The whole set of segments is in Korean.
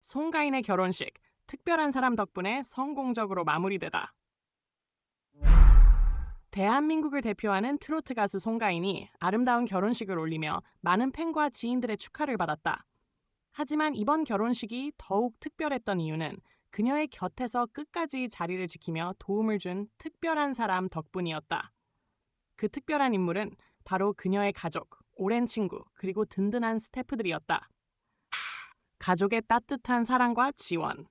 송가인의 결혼식, 특별한 사람 덕분에 성공적으로 마무리되다. 대한민국을 대표하는 트로트 가수 송가인이 아름다운 결혼식을 올리며 많은 팬과 지인들의 축하를 받았다. 하지만 이번 결혼식이 더욱 특별했던 이유는 그녀의 곁에서 끝까지 자리를 지키며 도움을 준 특별한 사람 덕분이었다. 그 특별한 인물은 바로 그녀의 가족, 오랜 친구, 그리고 든든한 스태프들이었다. 가족의 따뜻한 사랑과 지원.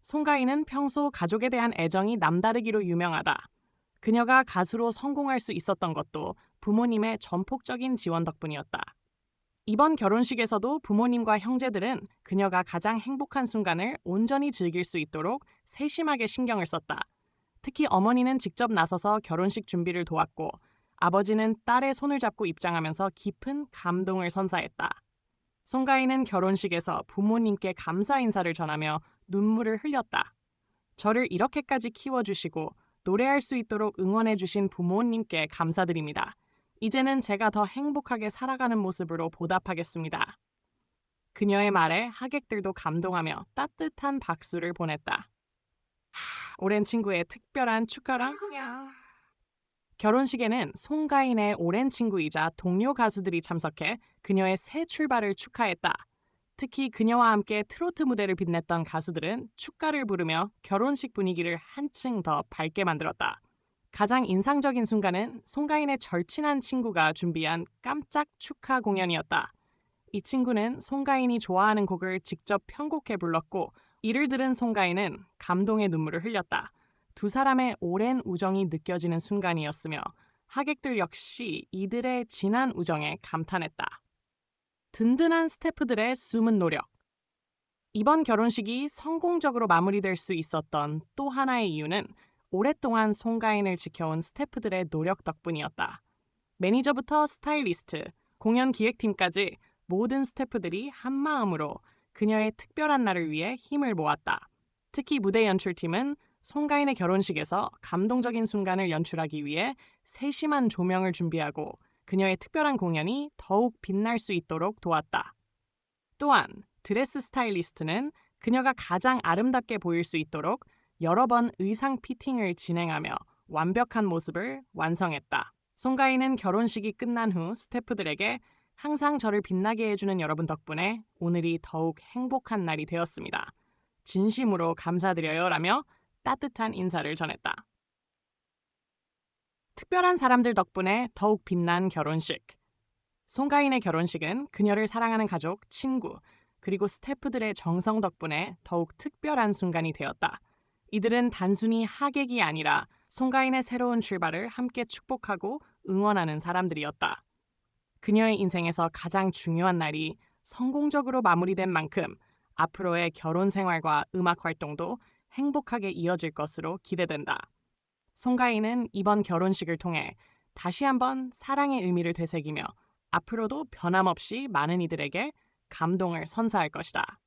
송가인은 평소 가족에 대한 애정이 남다르기로 유명하다. 그녀가 가수로 성공할 수 있었던 것도 부모님의 전폭적인 지원 덕분이었다. 이번 결혼식에서도 부모님과 형제들은 그녀가 가장 행복한 순간을 온전히 즐길 수 있도록 세심하게 신경을 썼다. 특히 어머니는 직접 나서서 결혼식 준비를 도왔고 아버지는 딸의 손을 잡고 입장하면서 깊은 감동을 선사했다. 송가인은 결혼식에서 부모님께 감사 인사를 전하며 눈물을 흘렸다. 저를 이렇게까지 키워주시고 노래할 수 있도록 응원해주신 부모님께 감사드립니다. 이제는 제가 더 행복하게 살아가는 모습으로 보답하겠습니다. 그녀의 말에 하객들도 감동하며 따뜻한 박수를 보냈다. 하, 오랜 친구의 특별한 축하랑 결혼식에는 송가인의 오랜 친구이자 동료 가수들이 참석해 그녀의 새 출발을 축하했다. 특히 그녀와 함께 트로트 무대를 빛냈던 가수들은 축가를 부르며 결혼식 분위기를 한층 더 밝게 만들었다. 가장 인상적인 순간은 송가인의 절친한 친구가 준비한 깜짝 축하 공연이었다. 이 친구는 송가인이 좋아하는 곡을 직접 편곡해 불렀고 이를 들은 송가인은 감동의 눈물을 흘렸다. 두 사람의 오랜 우정이 느껴지는 순간이었으며 하객들 역시 이들의 진한 우정에 감탄했다. 든든한 스태프들의 숨은 노력. 이번 결혼식이 성공적으로 마무리될 수 있었던 또 하나의 이유는 오랫동안 송가인을 지켜온 스태프들의 노력 덕분이었다. 매니저부터 스타일리스트, 공연 기획팀까지 모든 스태프들이 한마음으로 그녀의 특별한 날을 위해 힘을 모았다. 특히 무대 연출팀은 송가인의 결혼식에서 감동적인 순간을 연출하기 위해 세심한 조명을 준비하고 그녀의 특별한 공연이 더욱 빛날 수 있도록 도왔다. 또한 드레스 스타일리스트는 그녀가 가장 아름답게 보일 수 있도록 여러 번 의상 피팅을 진행하며 완벽한 모습을 완성했다. 송가인은 결혼식이 끝난 후 스태프들에게 항상 저를 빛나게 해주는 여러분 덕분에 오늘이 더욱 행복한 날이 되었습니다. 진심으로 감사드려요 라며 따뜻한 인사를 전했다. 특별한 사람들 덕분에 더욱 빛난 결혼식. 송가인의 결혼식은 그녀를 사랑하는 가족, 친구, 그리고 스태프들의 정성 덕분에 더욱 특별한 순간이 되었다. 이들은 단순히 하객이 아니라 송가인의 새로운 출발을 함께 축복하고 응원하는 사람들이었다. 그녀의 인생에서 가장 중요한 날이 성공적으로 마무리된 만큼 앞으로의 결혼 생활과 음악 활동도 행복하게 이어질 것으로 기대된다. 송가인은 이번 결혼식을 통해 다시 한번 사랑의 의미를 되새기며 앞으로도 변함없이 많은 이들에게 감동을 선사할 것이다.